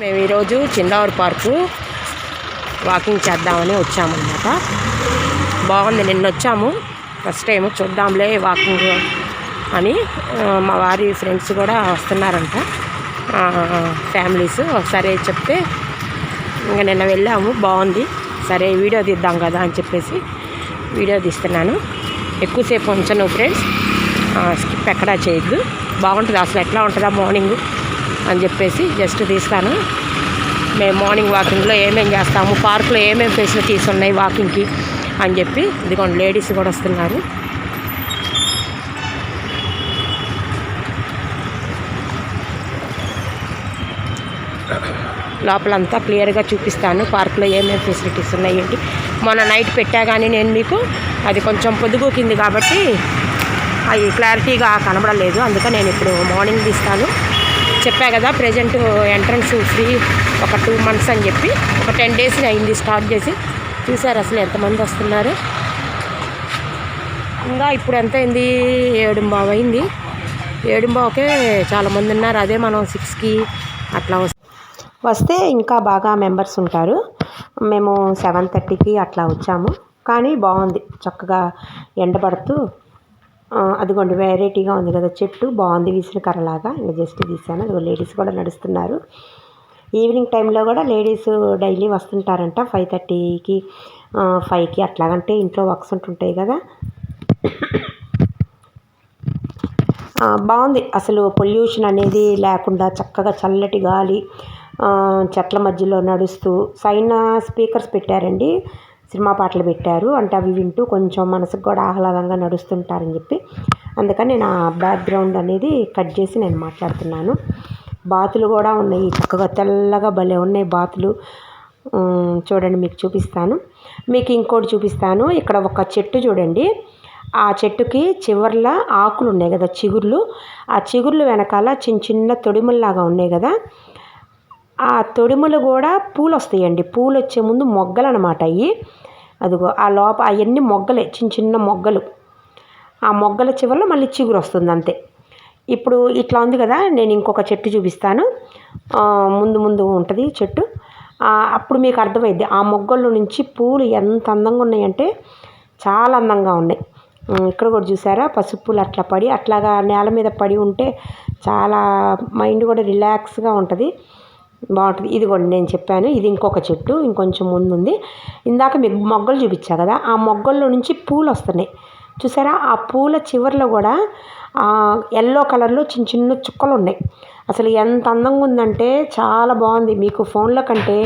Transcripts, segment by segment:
మేము ఈరోజు చిందావరి park walking చేద్దామని వచ్చామన్నమాట. బాగుంది నిన్న వచ్చాము. ఫస్ట్ టైం చూద్దాంలే వాకింగ్ అని మా వారి ఫ్రెండ్స్ కూడా వస్తున్నారంట. ఫ్యామిలీస్ ఒకసారి చెప్తే ఇంకా నిన్న వెళ్ళాము బాగుంది. సరే వీడియో తీద్దాం కదా అని చెప్పేసి వీడియో తీస్తున్నాను. ఎక్కువసేపు ఉంచను ఫ్రెండ్స్ స్కిప్ ఎక్కడా చేయొద్దు. బాగుంటుంది అసలు ఎట్లా ఉంటుందా మార్నింగ్ అని చెప్పేసి జస్ట్ తీస్తాను మేము మార్నింగ్ వాకింగ్లో ఏమేమి చేస్తాము పార్కులో ఏమేమి ఫెసిలిటీస్ ఉన్నాయి వాకింగ్కి అని చెప్పి ఇదిగోండి లేడీస్ కూడా వస్తున్నారు. లోపలంతా క్లియర్గా చూపిస్తాను పార్కులో ఏమేమి ఫెసిలిటీస్ ఉన్నాయి ఏంటి. మొన్న నైట్ పెట్టా కానీ నేను మీకు అది కొంచెం పొద్దుగూకింది కాబట్టి అవి క్లారిటీగా కనబడలేదు. అందుకని నేను ఇప్పుడు మార్నింగ్ తీస్తాను. చెప్పా కదా ప్రజెంట్ ఎంట్రన్స్ ఫ్రీ ఒక టూ మంత్స్ అని చెప్పి ఒక టెన్ డేస్ అయింది స్టార్ట్ చేసి. చూసారు అసలు ఎంతమంది వస్తున్నారు. ఇంకా ఇప్పుడు ఎంత అయింది? ఏడుంబావ అయింది. ఏడుంబావకే చాలామంది ఉన్నారు. అదే మనం సిక్స్కి అట్లా వస్తే ఇంకా బాగా మెంబర్స్ ఉంటారు. మేము సెవెన్ థర్టీకి అట్లా వచ్చాము. కానీ బాగుంది. చక్కగా ఎండబడుతూ అదిగోండి వెరైటీగా ఉంది కదా చెట్టు. బాగుంది విసిరికర్రలాగా ఇంకా జస్ట్ తీసాను. అదిగో లేడీస్ కూడా నడుస్తున్నారు. ఈవినింగ్ టైంలో కూడా లేడీస్ డైలీ వస్తుంటారంట. ఫైవ్ థర్టీకి ఫైవ్కి అట్లాగంటే ఇంట్లో వర్క్స్ ఉంటుంటాయి కదా. బాగుంది. అసలు పొల్యూషన్ అనేది లేకుండా చక్కగా చల్లటి గాలి చెట్ల మధ్యలో నడుస్తూ సైన్ స్పీకర్స్ పెట్టారండి. సినిమా పాటలు పెట్టారు. అంటే అవి వింటూ కొంచెం మనసుకు కూడా ఆహ్లాదంగా నడుస్తుంటారని చెప్పి అందుకని నేను ఆ బ్యాక్గ్రౌండ్ అనేది కట్ చేసి నేను మాట్లాడుతున్నాను. బాతులు కూడా ఉన్నాయి. చక్కగా తెల్లగా భలే ఉన్నాయి బాతులు. చూడండి మీకు చూపిస్తాను. మీకు ఇంకోటి చూపిస్తాను. ఇక్కడ ఒక చెట్టు చూడండి. ఆ చెట్టుకి చివర్ల ఆకులు ఉన్నాయి కదా చిగుర్లు. ఆ చిగుర్లు వెనకాల చిన్న చిన్న తొడిముల్లాగా ఉన్నాయి కదా. ఆ తొడిములు కూడా పూలు వస్తాయండి పూలు వచ్చే ముందు మొగ్గలు అనమాట అవి అదిగో ఆ లోప అవన్నీ మొగ్గలే చిన్న చిన్న మొగ్గలు. ఆ మొగ్గల చివరిలో మళ్ళీ చిగురు వస్తుంది అంతే. ఇప్పుడు ఇట్లా ఉంది కదా నేను ఇంకొక చెట్టు చూపిస్తాను. ముందు ముందు ఉంటుంది చెట్టు. అప్పుడు మీకు అర్థమైద్ది ఆ మొగ్గల్లో నుంచి పూలు ఎంత అందంగా ఉన్నాయంటే చాలా అందంగా ఉన్నాయి. ఇక్కడ కూడా చూసారా పసుపు పూలు అట్లా పడి అట్లాగా నేల మీద పడి ఉంటే చాలా మైండ్ కూడా రిలాక్స్గా ఉంటుంది. బాగుంటుంది. ఇదిగోండి నేను చెప్పాను. ఇది ఇంకొక చెట్టు ఇంకొంచెం ముందుంది. ఇందాక మీకు మొగ్గలు చూపించా కదా ఆ మొగ్గల్లో నుంచి పూలు వస్తున్నాయి. చూసారా? ఆ పూల చివర్లో కూడా ఎల్లో కలర్లో చిన్న చిన్న చుక్కలు ఉన్నాయి. అసలు ఎంత అందంగా ఉందంటే చాలా బాగుంది. మీకు ఫోన్లో కంటే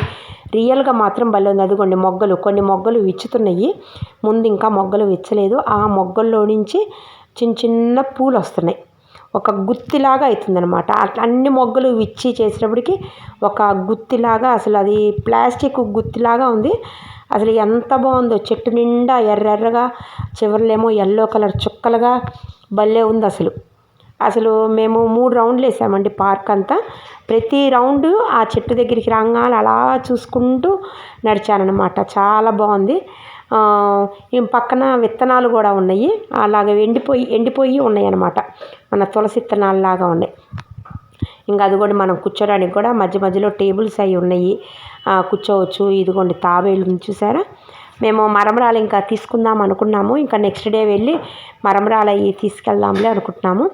రియల్గా మాత్రం భలే ఉంది. అదిగోండి మొగ్గలు. కొన్ని మొగ్గలు విచ్చుతున్నాయి. ముందు ఇంకా మొగ్గలు విచ్చలేదు. ఆ మొగ్గల్లో నుంచి చిన్న చిన్న పూలు వస్తున్నాయి. ఒక గుత్తిలాగా అవుతుందనమాట అట్లా అన్ని మొగ్గలు విచ్చి చేసినప్పటికీ ఒక గుత్తిలాగా అసలు అది ప్లాస్టిక్ గుత్తిలాగా ఉంది. అసలు ఎంత బాగుందో చెట్టు నిండా ఎర్రెర్రగా చివర్లేమో ఎల్లో కలర్ చుక్కలుగా భలే ఉంది అసలు. అసలు మేము మూడు రౌండ్లు వేసామండి పార్క్ అంతా. ప్రతి రౌండ్ ఆ చెట్టు దగ్గరికి రాగానే అలా చూసుకుంటూ నడిచానమాట చాలా బాగుంది. పక్కన విత్తనాలు కూడా ఉన్నాయి. అలాగే ఎండిపోయి ఎండిపోయి ఉన్నాయి అనమాట మన తులసి విత్తనాలు లాగా ఉన్నాయి. ఇంకా అది కూడా మనం కూర్చోడానికి కూడా మధ్య మధ్యలో టేబుల్స్ అవి ఉన్నాయి. కూర్చోవచ్చు. ఇదిగోండి తాబేలు చూసారా? మేము మరమరాలు ఇంకా తీసుకుందాం అనుకున్నాము. ఇంకా నెక్స్ట్ డే వెళ్ళి మరమరాలు అవి తీసుకెళ్దాంలే అనుకుంటున్నాము.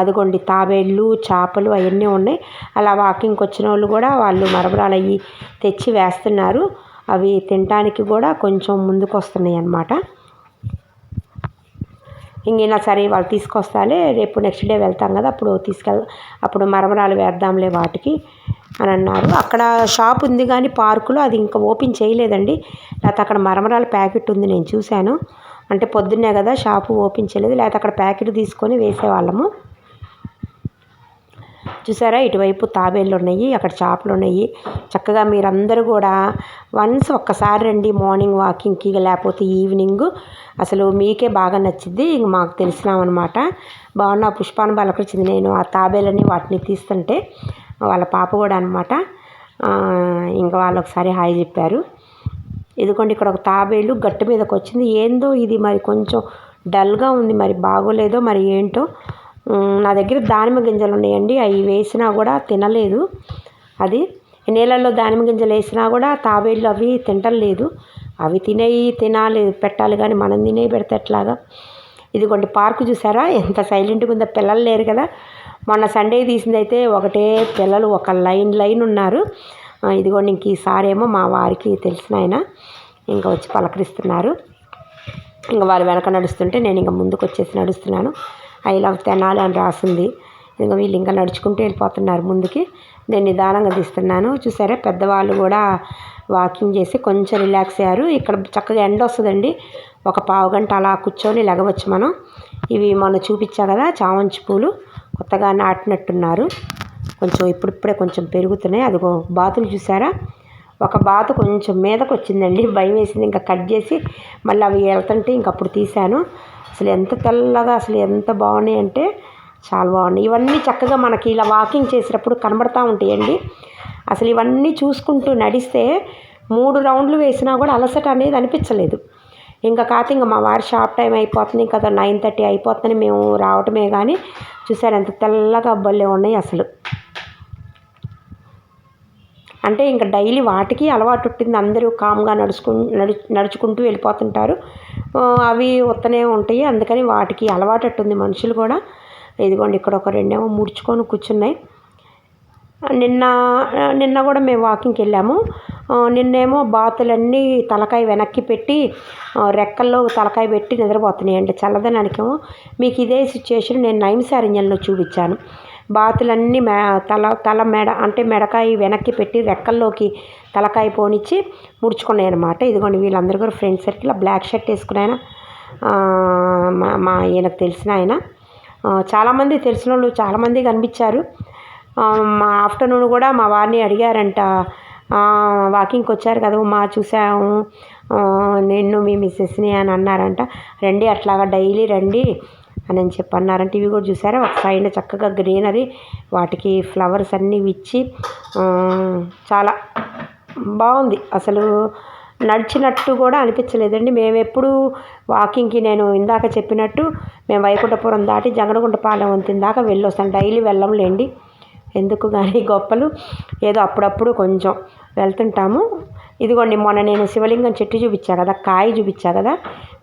అదిగోండి తాబేళ్ళు చేపలు అవన్నీ ఉన్నాయి. అలా వాకింగ్కి వచ్చిన వాళ్ళు కూడా వాళ్ళు మరమరాలు అవి తెచ్చి వేస్తున్నారు. అవి తినటానికి కూడా కొంచెం ముందుకు వస్తున్నాయి అన్నమాట ఇంకైనా సరే వాళ్ళు తీసుకొస్తాలే రేపు నెక్స్ట్ డే వెళ్తాం కదా అప్పుడు తీసుకెళ్ అప్పుడు మరమరాలు వేద్దాంలే వాటికి అని అన్నారు. అక్కడ షాప్ ఉంది కానీ పార్కులో అది ఇంకా ఓపెన్ చేయలేదండి. లేకపోతే అక్కడ మరమరాల ప్యాకెట్ ఉంది నేను చూశాను. అంటే పొద్దున్నే కదా షాపు ఓపెన్ చేయలేదు. లేకపోతే అక్కడ ప్యాకెట్ తీసుకొని వేసేవాళ్ళము. చూసారా? ఇటువైపు తాబేళ్ళు ఉన్నాయి అక్కడ చేపలు ఉన్నాయి చక్కగా మీరందరూ కూడా వన్స్ ఒక్కసారి రండి మార్నింగ్ వాకింగ్కి లేకపోతే ఈవినింగ్. అసలు మీకే బాగా నచ్చింది ఇంక మాకు తెలిసినామన్నమాట బాగున్న పుష్పాన్ని బలకరించింది నేను ఆ తాబేలని వాటిని తీస్తుంటే వాళ్ళ పాప కూడా అనమాట ఇంకా వాళ్ళు ఒకసారి హాయ్ చెప్పారు. ఇదిగోండి ఇక్కడ ఒక తాబేలు గట్టు మీదకి వచ్చింది ఏందో ఇది మరి కొంచెం డల్గా ఉంది. మరి బాగోలేదో మరి ఏంటో నా దగ్గర దానిమ్మ గింజలు ఉన్నాయండి. అవి వేసినా కూడా తినలేదు. అది నీళ్ళల్లో దానిమ్మ గింజలు వేసినా కూడా తాబేళ్ళు అవి తింటలేదు. అవి తినేవి తినాలి పెట్టాలి కానీ మనం తినేవి పెడితే ఎట్లాగా? ఇదిగోండి పార్కు చూసారా? ఎంత సైలెంట్గా ఉందో. పిల్లలు లేరు కదా. మొన్న సండే తీసింది అయితే ఒకటే పిల్లలు ఒక లైన్ లైన్ ఉన్నారు. ఇదిగోండి ఇంక ఈసారేమో మా వారికి తెలిసిన ఆయన. ఇంకా వచ్చి పలకరిస్తున్నారు. ఇంకా వాళ్ళు వెనక నడుస్తుంటే నేను ఇంకా ముందుకు వచ్చేసి నడుస్తున్నాను. ఐ లవ్ తెనాలి అని రాసింది. ఇంకా వీళ్ళు ఇంకా నడుచుకుంటూ వెళ్ళిపోతున్నారు ముందుకి. నేను నిదానంగా తీస్తున్నాను. చూసారా? పెద్దవాళ్ళు కూడా వాకింగ్ చేసి కొంచెం రిలాక్స్ అయ్యారు. ఇక్కడ చక్కగా ఎండ వస్తుందండి. ఒక పావు గంట అలా కూర్చొని లెగవచ్చు మనం. ఇవి మొన్న చూపించా కదా చామంతి పూలు. కొత్తగా నాటినట్టున్నారు. కొంచెం ఇప్పుడిప్పుడే కొంచెం పెరుగుతున్నాయి. అదిగో బాతులు చూసారా? ఒక బాతు కొంచెం మీదకు వచ్చిందండి భయం వేసింది. ఇంకా కట్ చేసి మళ్ళీ అవి వెళ్తుంటే ఇంక అప్పుడు తీశాను. అసలు ఎంత తెల్లగా అసలు ఎంత బాగున్నాయి అంటే చాలా బాగున్నాయి. ఇవన్నీ చక్కగా మనకి ఇలా వాకింగ్ చేసేటప్పుడు కనబడతా ఉంటాయండి. అసలు ఇవన్నీ చూసుకుంటూ నడిస్తే మూడు రౌండ్లు వేసినా కూడా అలసట అనేది అనిపించలేదు. ఇంకా కాదు ఇంకా మా వారి షాప్ టైం అయిపోతుంది ఇంకా నైన్ థర్టీ అయిపోతుంది మేము రావటమే కానీ చూసారు ఎంత తెల్లగా భలే ఉన్నాయి అసలు. అంటే ఇంకా డైలీ వాటికి అలవాటు ఉంటుంది అందరూ కామ్గా నడుచుకు నడు నడుచుకుంటూ వెళ్ళిపోతుంటారు. అవి ఉత్తనే ఉంటాయి. అందుకని వాటికి అలవాటు ఉంది మనుషులు కూడా. ఇదిగోండి ఇక్కడ ఒక రెండేమో ముడుచుకొని కూర్చున్నాయి. నిన్న నిన్న కూడా మేము వాకింగ్కి వెళ్ళాము. నిన్నేమో బాతులన్నీ తలకాయ వెనక్కి పెట్టి రెక్కల్లో తలకాయ పెట్టి నిద్రపోతున్నాయండి. చల్లదనానికేమో. మీకు ఇదే సిచ్యుయేషన్ నేను నైమిసారణ్యంలో చూపించాను. బాతులన్నీ మె తల తల మెడ అంటే మెడకాయ వెనక్కి పెట్టి రెక్కల్లోకి తలకాయ పోనిచ్చి ముడుచుకున్నాయి అనమాట ఇదిగోండి వీళ్ళందరూ కూడా ఫ్రెండ్ సర్కిల్ బ్లాక్ షర్ట్ వేసుకుని ఆయన మా మా ఈయనకు తెలిసిన ఆయన. చాలామంది తెలిసిన వాళ్ళు చాలామంది కనిపించారు. మా ఆఫ్టర్నూన్ కూడా మా వారిని అడిగారంట. వాకింగ్కి వచ్చారు కదా మా చూసాము. నిన్ను మీ మిస్సెస్ని అని అన్నారంట. రండి అట్లాగా డైలీ రండి. అని అని చెప్పి అన్నారంటే ఇవి కూడా చూసారా? ఒక సైడ్ చక్కగా గ్రీనరీ వాటికి ఫ్లవర్స్ అన్నీ ఇచ్చి చాలా బాగుంది. అసలు నడిచినట్టు కూడా అనిపించలేదండి. మేము ఎప్పుడు వాకింగ్కి నేను ఇందాక చెప్పినట్టు మేము వైకుంఠపురం దాటి జగడగుంటపాలెం వంతిన దాకా వెళ్ళొస్తాను డైలీ వెళ్ళంలేండి. ఎందుకు కానీ గొప్పలు ఏదో అప్పుడప్పుడు కొంచెం వెళ్తుంటాము. ఇదిగోండి మొన్న నేను శివలింగం చెట్టు చూపించా కదా కాయ చూపించా కదా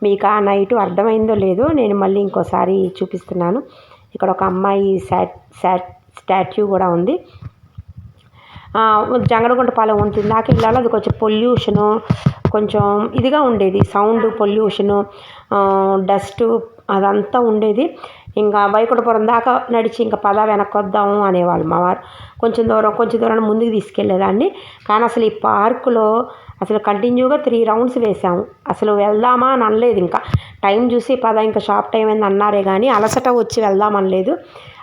మీకు ఆ నైట్ అర్థమైందో లేదో నేను మళ్ళీ ఇంకోసారి చూపిస్తున్నాను. ఇక్కడ ఒక అమ్మాయి శాట్ శాట్ స్టాట్యూ కూడా ఉంది. జంగడగుంటపాలెం ఉంటుంది. ఆ కిల్లాలో అది కొంచెం పొల్యూషను కొంచెం ఇదిగా ఉండేది. సౌండ్ పొల్యూషను డస్ట్ అదంతా ఉండేది. ఇంకా వైకుంఠపురం దాకా నడిచి ఇంకా పద వెనక్కి వద్దాము అనేవాళ్ళు మా వారు. కొంచెం దూరం కొంచెం దూరం ముందుకు తీసుకెళ్ళేదాన్ని కానీ అసలు ఈ పార్కులో అసలు కంటిన్యూగా త్రీ రౌండ్స్ వేసాము అసలు వెళ్దామా అని అనలేదు ఇంకా. టైం చూసి పద ఇంకా షాప్ టైం అయింది అన్నారే కానీ అలసట వచ్చి వెళ్దాం అనలేదు.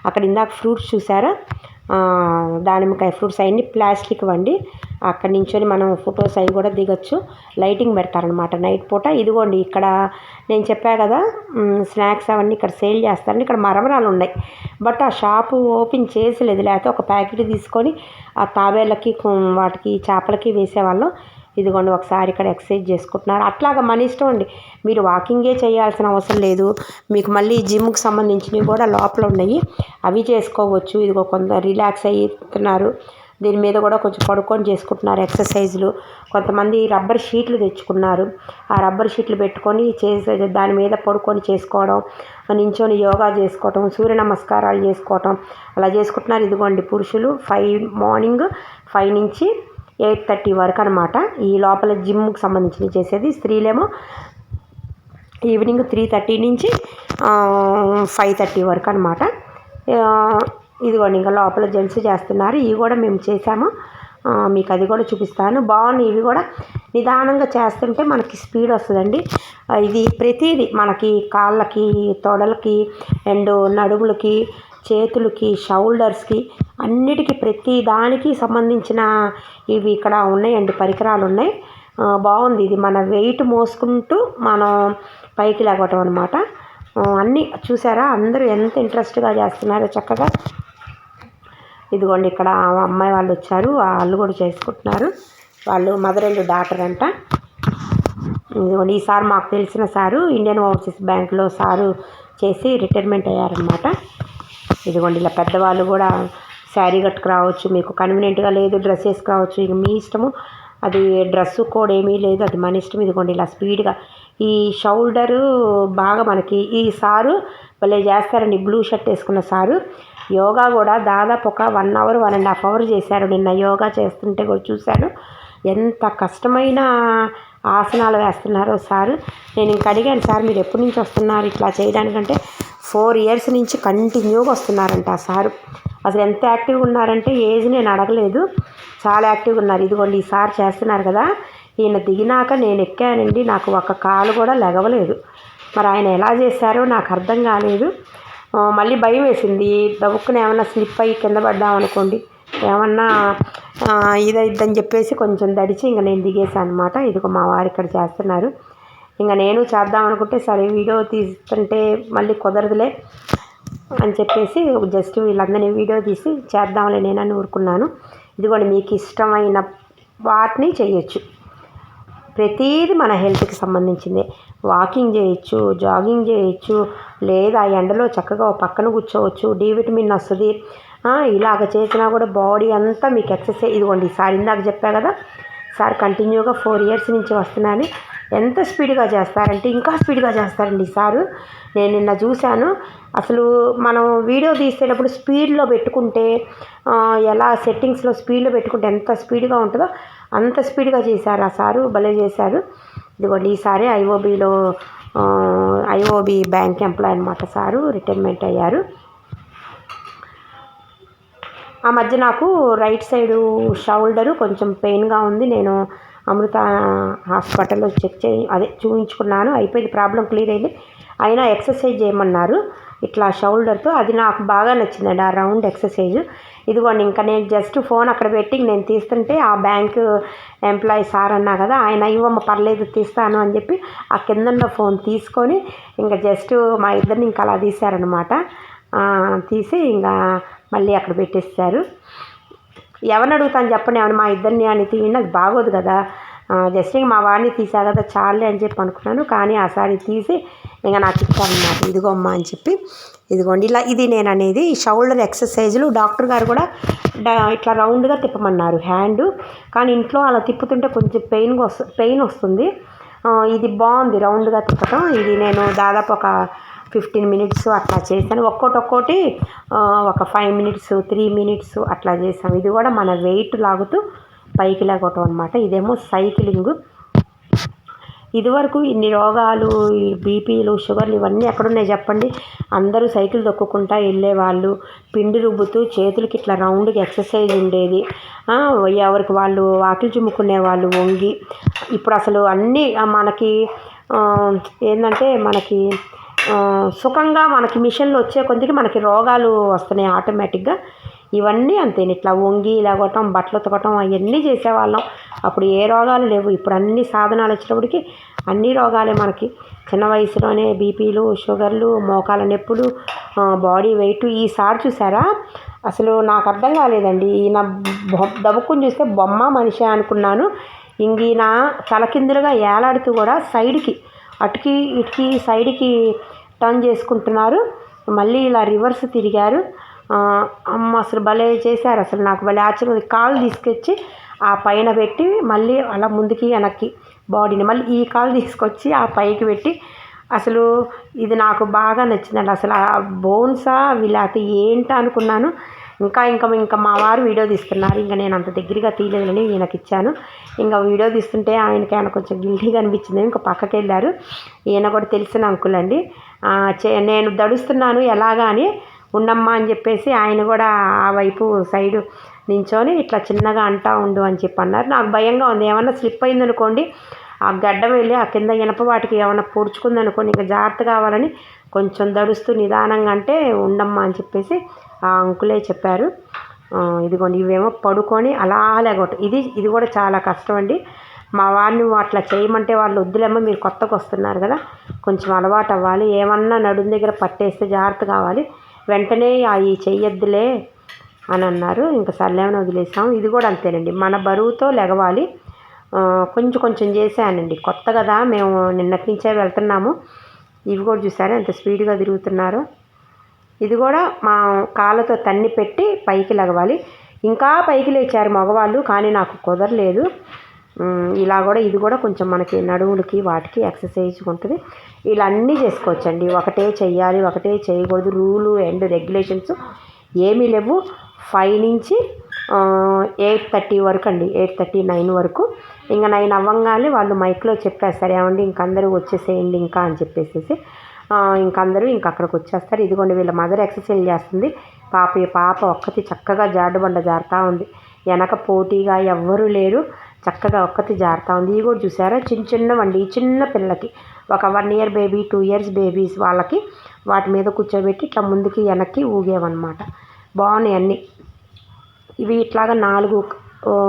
అక్కడ ఇందాక ఫ్రూట్స్ చూసారా? దానిమ్మకాయ ఫ్రూట్స్ అవన్నీ ప్లాస్టిక్ వండి అక్కడ నించొని మనం ఫొటోస్ అవి కూడా దిగొచ్చు. లైటింగ్ పెడతారనమాట నైట్ పూట. ఇదిగోండి ఇక్కడ నేను చెప్పా కదా స్నాక్స్ అవన్నీ ఇక్కడ సేల్ చేస్తారని ఇక్కడ మరమరాలు ఉన్నాయి. బట్ ఆ షాపు ఓపెన్ చేసలేదు. లేకపోతే ఒక ప్యాకెట్ తీసుకొని ఆ తాబేళ్ళకి వాటికి చేపలకి వేసేవాళ్ళం. ఇదిగోండి ఒకసారి ఇక్కడ ఎక్సర్సైజ్ చేసుకుంటున్నారు. అట్లాగా మన ఇష్టం అండి. మీరు వాకింగే చేయాల్సిన అవసరం లేదు. మీకు మళ్ళీ జిమ్కి సంబంధించినవి కూడా లోపల ఉన్నాయి. అవి చేసుకోవచ్చు. ఇదిగో కొంత రిలాక్స్ అవుతున్నారు దీని మీద కూడా కొంచెం పడుకొని చేసుకుంటున్నారు ఎక్సర్సైజులు. కొంతమంది రబ్బర్ షీట్లు తెచ్చుకున్నారు. ఆ రబ్బర్ షీట్లు పెట్టుకొని చేసే దాని మీద పడుకొని చేసుకోవడం నించొని యోగా చేసుకోవటం సూర్య నమస్కారాలు చేసుకోవటం అలా చేసుకుంటున్నారు. ఇదిగోండి పురుషులు ఫైవ్ మార్నింగ్ ఫైవ్ నుంచి ఎయిట్ థర్టీ వరకు అనమాట ఈ లోపల జిమ్కి సంబంధించినవి చేసేది స్త్రీలేమో ఈవినింగ్ త్రీ థర్టీ నుంచి ఫైవ్ థర్టీ వరకు అనమాట ఇదిగోండి ఇంకా లోపల జెంట్స్ చేస్తున్నారు. ఇవి కూడా మేము చేసాము మీకు అది కూడా చూపిస్తాను. బాగున్నాయి. ఇవి కూడా నిదానంగా చేస్తుంటే మనకి స్పీడ్ వస్తుందండి. ఇది ప్రతిదీ మనకి కాళ్ళకి తొడలకి అండ్ నడుములకి చేతులకి షోల్డర్స్కి అన్నిటికీ ప్రతి దానికి సంబంధించిన ఇవి ఇక్కడ ఉన్నాయండి పరికరాలు ఉన్నాయి. బాగుంది. ఇది మన వెయిట్ మోసుకుంటూ మనం పైకి లేకపోవటం అనమాట అన్నీ చూసారా? అందరూ ఎంత ఇంట్రెస్ట్గా చేస్తున్నారో చక్కగా. ఇదిగోండి ఇక్కడ అమ్మాయి వాళ్ళు వచ్చారు. వాళ్ళు కూడా చేసుకుంటున్నారు. వాళ్ళు మదర్ అండ్ డాటర్ అంట. ఇదిగోండి ఈ సార్ మాకు తెలిసిన సారు ఇండియన్ ఓవర్సీస్ బ్యాంక్లో సారు చేసి రిటైర్మెంట్ అయ్యారనమాట ఇదిగోండి ఇలా పెద్దవాళ్ళు కూడా శారీ కట్టుకు రావచ్చు మీకు కన్వీనియంట్గా లేదు డ్రెస్ వేసుకురావచ్చు ఇక మీ ఇష్టము. అది డ్రెస్ కోడ్ ఏమీ లేదు అది మన ఇష్టం. ఇదిగోండి ఇలా స్పీడ్గా ఈ షోల్డరు బాగా మనకి ఈ సారు భలే చేస్తారండి బ్లూ షర్ట్ వేసుకున్న సారు. యోగా కూడా దాదాపు ఒక one hour one and half hour చేశారు. నిన్న యోగా చేస్తుంటే కూడా చూశాను. ఎంత కష్టమైన ఆసనాలు వేస్తున్నారో సారు. నేను ఇంక అడిగాను సార్ మీరు ఎప్పటి నుంచి వస్తున్నారు? ఇట్లా చేయడానికంటే ఫోర్ ఇయర్స్ నుంచి కంటిన్యూగా వస్తున్నారంట ఆ సారు. అసలు ఎంత యాక్టివ్గా ఉన్నారంటే ఏజ్ నేను అడగలేదు. చాలా యాక్టివ్గా ఉన్నారు. ఇదిగోండి ఈ సార్ చేస్తున్నారు కదా. ఈయన దిగినాక నేను ఎక్కానండి. నాకు ఒక కాలు కూడా లెగవలేదు మరి ఆయన ఎలా చేశారో నాకు అర్థం కాలేదు. మళ్ళీ భయం వేసింది. దవ్వుకుని ఏమన్నా స్లిప్ అయ్యి కింద పడ్డాం అనుకోండి. ఏమన్నా ఇదైద్దని చెప్పేసి కొంచెం దడిచి ఇంక నేను దిగేసాను అనమాట ఇదిగో మా వారు ఇక్కడ చేస్తున్నారు. ఇంకా నేను చేద్దాం అనుకుంటే సరే వీడియో తీస్తుంటే మళ్ళీ కుదరదులే అని చెప్పేసి జస్ట్ వీళ్ళందరినీ వీడియో తీసి చేద్దాంలే నేనని ఊరుకున్నాను. ఇదిగోండి మీకు ఇష్టమైన వాటిని చేయొచ్చు. ప్రతీది మన హెల్త్కి సంబంధించిందే. వాకింగ్ చేయొచ్చు జాగింగ్ చేయొచ్చు లేదా ఎండలో చక్కగా పక్కన కూర్చోవచ్చు డి విటమిన్ వస్తుంది. ఇలాగ చేసినా కూడా బాడీ అంతా మీకు ఎక్సర్సైజ్ ఇదిగోండి ఈసారి ఇందాక చెప్పా కదా సార్ కంటిన్యూగా ఫోర్ ఇయర్స్ నుంచి వస్తున్నాను. ఎంత స్పీడ్గా చేస్తారంటే ఇంకా స్పీడ్గా చేస్తారండి సారు. నేను నిన్న చూశాను. అసలు మనం వీడియో తీసేటప్పుడు స్పీడ్లో పెట్టుకుంటే ఎలా సెట్టింగ్స్లో స్పీడ్లో పెట్టుకుంటే ఎంత స్పీడ్గా ఉంటుందో అంత స్పీడ్గా చేశారు ఆ సారు. భలే చేశారు. ఇదిగోండి ఈసారి ఐఓబిలో ఐఓబి బ్యాంక్ ఎంప్లాయ్ అనమాట సారు. రిటైర్మెంట్ అయ్యారు. ఆ మధ్య నాకు రైట్ సైడు షోల్డరు కొంచెం పెయిన్గా ఉంది. నేను అమృత హాస్పిటల్లో చెక్ చేయి అదే చూపించుకున్నాను అయిపోయింది ప్రాబ్లం క్లియర్ అయింది. అయినా ఎక్సర్సైజ్ చేయమన్నారు. ఇట్లా షోల్డర్తో అది నాకు బాగా నచ్చిందండి ఆ రౌండ్ ఎక్సర్సైజ్. ఇదిగోండి ఇంకా నేను జస్ట్ ఫోన్ అక్కడ పెట్టి నేను తీస్తుంటే ఆ బ్యాంక్ ఎంప్లాయీ సార్ అన్నా కదా ఆయన ఇవ్వమ్మ పర్లేదు తీస్తాను అని చెప్పి ఆ కిందన్న ఫోన్ తీసుకొని ఇంకా జస్ట్ మా ఇద్దరిని ఇంకా అలా తీశారనమాట తీసి ఇంకా మళ్ళీ అక్కడ పెట్టేస్తారు ఎవరిని అడుగుతాను చెప్పండి ఏమన్నా మా ఇద్దరిని అని తీయండి అది బాగోదు కదా. జస్ట్ ఇంక మా వాడిని తీసా కదా చాలే అని చెప్పి అనుకున్నాను. కానీ ఆ సారి తీసి ఇంకా నాకు ఇచ్చారనమాట ఇదిగోమ్మా అని చెప్పి. ఇదిగోండి ఇలా ఇది నేను అనేది షోల్డర్ ఎక్సర్సైజులు. డాక్టర్ గారు కూడా ఇట్లా రౌండ్గా తిప్పమన్నారు హ్యాండ్. కానీ ఇంట్లో అలా తిప్పుతుంటే కొంచెం పెయిన్ వస్తు పెయిన్ వస్తుంది. ఇది బాగుంది రౌండ్గా తిప్పటం. ఇది నేను దాదాపు ఒక ఫిఫ్టీన్ మినిట్స్ అట్లా చేశాను. ఒక్కోటి ఒక్కోటి ఒక ఫైవ్ మినిట్స్ త్రీ మినిట్స్ అట్లా చేసాం ఇది కూడా మన వెయిట్ లాగుతూ పైకి లాగటం అనమాట ఇదేమో సైక్లింగ్ ఇదివరకు ఇన్ని రోగాలు ఈ బీపీలు షుగర్లు ఇవన్నీ ఎక్కడున్నాయి చెప్పండి? అందరూ సైకిల్ తొక్కుకుంటా వెళ్ళేవాళ్ళు. పిండి రుబ్బుతూ చేతులకి ఇట్లా రౌండ్గా ఎక్సర్సైజ్ ఉండేది. ఎవరికి వాళ్ళు వాకిలి చిమ్ముకునే వాళ్ళు వంగి ఇప్పుడు అసలు అన్నీ మనకి ఏంటంటే మనకి సుఖంగా మనకి మిషన్లు వచ్చే కొద్దికి మనకి రోగాలు వస్తున్నాయి ఆటోమేటిక్గా. ఇవన్నీ అంతే ఇట్లా వంగి లేగటం బట్టలు ఉతకటం అవన్నీ చేసేవాళ్ళం. అప్పుడు ఏ రోగాలు లేవు. ఇప్పుడు అన్ని సాధనాలు వచ్చినప్పటికి అన్ని రోగాలే మనకి. చిన్న వయసులోనే బీపీలు షుగర్లు మోకాల నొప్పులు బాడీ వెయిట్ ఈసారి చూసారా? అసలు నాకు అర్థం కాలేదండి. ఈయన దబుక్కుని చూస్తే బొమ్మ మనిషి అనుకున్నాను. ఇంక తలకిందులుగా ఏలాడుతూ కూడా సైడ్కి అటుకి ఇటుకి సైడ్కి టర్న్ చేసుకుంటున్నారు. మళ్ళీ ఇలా రివర్స్ తిరిగారు. అమ్మ అసలు భలే చేశారు. అసలు నాకు భలే ఆశ్చర్యం. కాలు తీసుకొచ్చి ఆ పైన పెట్టి మళ్ళీ అలా ముందుకి వెనక్కి బాడీని మళ్ళీ ఈ కాలు తీసుకొచ్చి ఆ పైకి పెట్టి అసలు ఇది నాకు బాగా నచ్చిందండి. అసలు ఆ బోన్సా వీళ్ళకి ఏంటా అనుకున్నాను. ఇంకా ఇంకా ఇంకా మా వారు వీడియో తీస్తున్నారు. ఇంకా నేను అంత దగ్గరగా తీయలేదని ఈయనకి ఇచ్చాను ఇంకా వీడియో తీస్తుంటే ఆయనకి ఆయన కొంచెం గిల్టీగా అనిపించింది. ఇంకా పక్కకి వెళ్ళారు ఈయన కూడా తెలిసిన అంకుల్ అండి. నేను దడుస్తున్నాను ఎలాగా అని ఉండమ్మా అని చెప్పేసి ఆయన కూడా ఆ వైపు సైడు నించొని ఇట్లా చిన్నగా అంటా ఉండు అని చెప్పి అన్నారు నాకు భయంగా ఉంది. ఏమన్నా స్లిప్ అయిందనుకోండి ఆ గడ్డ వెళ్ళి ఆ కింద ఇనప వాటికి ఏమైనా పొడుచుకుందనుకోండి ఇంకా జాగ్రత్త కావాలని కొంచెం దడుస్తూ నిదానంగా అంటే ఉండమ్మా అని చెప్పేసి ఆ అంకులే చెప్పారు. ఇదిగోండి ఇవేమో పడుకొని అలా లేకపోతే. ఇది ఇది కూడా చాలా కష్టం అండి. మా వారిని అట్లా చేయమంటే వాళ్ళు వద్దులేమో మీరు కొత్తగా వస్తున్నారు కదా. కొంచెం అలవాటు అవ్వాలి. ఏమన్నా నడుం దగ్గర పట్టేస్తే జాగ్రత్త కావాలి. వెంటనే అవి చెయ్యొద్దులే అని అన్నారు. ఇంకా సర్లేమని వదిలేసాం. ఇది కూడా అంతేనండి. మన బరువుతో లెగవాలి. కొంచెం కొంచెం చేశానండి. కొత్త కదా మేము నిన్నటి నుంచే వెళ్తున్నాము. ఇవి కూడా చూసారా ఎంత స్పీడ్గా తిరుగుతున్నారో. ఇది కూడా మా కాళ్ళతో తన్ని పెట్టి పైకి లగవాలి. ఇంకా పైకి లేచారు మగవాళ్ళు కానీ నాకు కుదరలేదు. ఇలా కూడా ఇది కూడా కొంచెం మనకి నడుములకి వాటికి ఎక్సర్సైజ్ ఉంటుంది. ఇలా అన్నీ చేసుకోవచ్చండి. ఒకటే చెయ్యాలి ఒకటే చేయకూడదు. రూలు అండ్ రెగ్యులేషన్స్ ఏమీ లేవు. ఫైవ్ నుంచి ఎయిట్ థర్టీ వరకు అండి. ఎయిట్ థర్టీ నైన్ వరకు. ఇంకా నైన్ అవ్వంగానే వాళ్ళు మైక్లో చెప్పేస్తారు ఏమండి ఇంక అందరూ వచ్చేసేయండి ఇంకా అని చెప్పేసేసి. ఇంక అందరూ ఇంక అక్కడికి వచ్చేస్తారు. ఇదిగోండి వీళ్ళ మదర్ ఎక్సర్సైజ్ చేస్తుంది. పాప పాప ఒక్కతి చక్కగా జాడుబండ జారుతూ ఉంది. వెనక పోటీగా ఎవ్వరూ లేరు. చక్కగా ఒక్కతి జారుతూ ఉంది. ఇది కూడా చూసారా? చిన్న చిన్నవండి. ఈ చిన్న పిల్లలకి ఒక one year baby two years babies వాళ్ళకి వాటి మీద కూర్చోబెట్టి ఇట్లా ముందుకి వెనక్కి ఊగేవన్నమాట. బాగున్నాయి అన్నీ. ఇవి ఇట్లాగా నాలుగు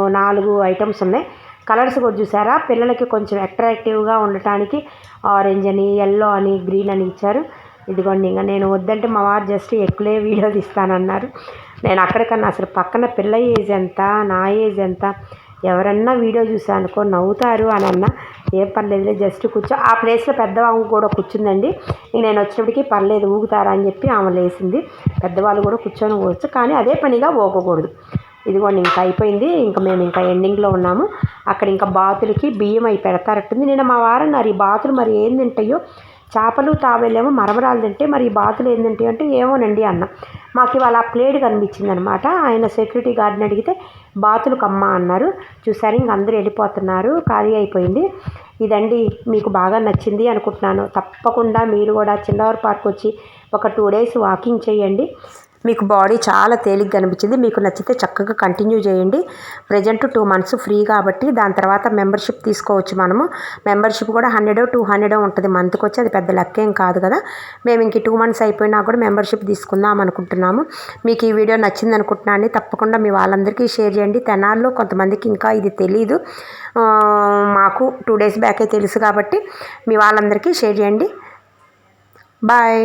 నాలుగు ఐటమ్స్ ఉన్నాయి. కలర్స్ కూడా చూసారా? పిల్లలకి కొంచెం అట్రాక్టివ్గా ఉండటానికి ఆరెంజ్ అని ఎల్లో అని గ్రీన్ అని ఇచ్చారు. ఇదిగోండి ఇంకా నేను వద్దంటే మా వారు జస్ట్ ఎక్కువే వీడియో తీస్తానన్నారు. నేను అక్కడికన్నా అసలు పక్కన పిల్ల ఏజ్ ఎంత నా ఏజ్ ఎంత ఎవరన్నా వీడియో చూసానుకో నవ్వుతారు అని అన్న. ఏం పర్లేదులే జస్ట్ కూర్చో. ఆ ప్లేస్లో పెద్దవాళ్ళు కూడా కూర్చుందండి. నేను వచ్చినప్పటికీ పర్లేదు ఊగుతారా అని చెప్పి ఆమె లేసింది పెద్దవాళ్ళు కూడా కూర్చొని పోవచ్చు కానీ అదే పనిగా ఊగకూడదు. ఇదిగోండి ఇంకా అయిపోయింది. ఇంకా మేము ఇంకా ఎండింగ్లో ఉన్నాము. అక్కడ ఇంకా బాతులకి బియ్యం అవి పెడతారట్టుంది. నేను మా వారన్నారు ఈ బాతులు మరి ఏం తింటాయో చేపలు తాబేలేమో మరమరాలు తింటే మరి ఈ బాతులు ఏం తింటాయి అంటే ఏమోనండి అన్న. మాకు ఇవాళ ఆ ప్లేట్ కనిపించింది అనమాట ఆయన సెక్యూరిటీ గార్డ్ని అడిగితే బాతులు కమ్మ అన్నారు. చూసారు ఇంక అందరూ వెళ్ళిపోతున్నారు. ఖాళీ అయిపోయింది. ఇదండి మీకు బాగా నచ్చింది అనుకుంటున్నాను. తప్పకుండా మీరు కూడా చిన్నవారి పార్క్ వచ్చి ఒక టూ డేస్ వాకింగ్ చేయండి. మీకు బాడీ చాలా తేలిగ్గా అనిపించింది. మీకు నచ్చితే చక్కగా కంటిన్యూ చేయండి. ప్రజెంట్ టూ మంత్స్ ఫ్రీ కాబట్టి దాని తర్వాత మెంబర్షిప్ తీసుకోవచ్చు మనము. మెంబర్షిప్ కూడా హండ్రెడ్ టూ హండ్రెడ్ ఉంటుంది. మంత్కి వచ్చి అది పెద్ద లెక్కేం కాదు కదా. మేము ఇంక టూ మంత్స్ అయిపోయినా కూడా మెంబర్షిప్ తీసుకుందాం అనుకుంటున్నాము. మీకు ఈ వీడియో నచ్చింది అనుకుంటున్నాను తప్పకుండా మీ వాళ్ళందరికీ షేర్ చేయండి. తెనాల్లో కొంతమందికి ఇంకా ఇది తెలీదు. మాకు టూ డేస్ బ్యాకే తెలుసు కాబట్టి మీ వాళ్ళందరికీ షేర్ చేయండి. బాయ్.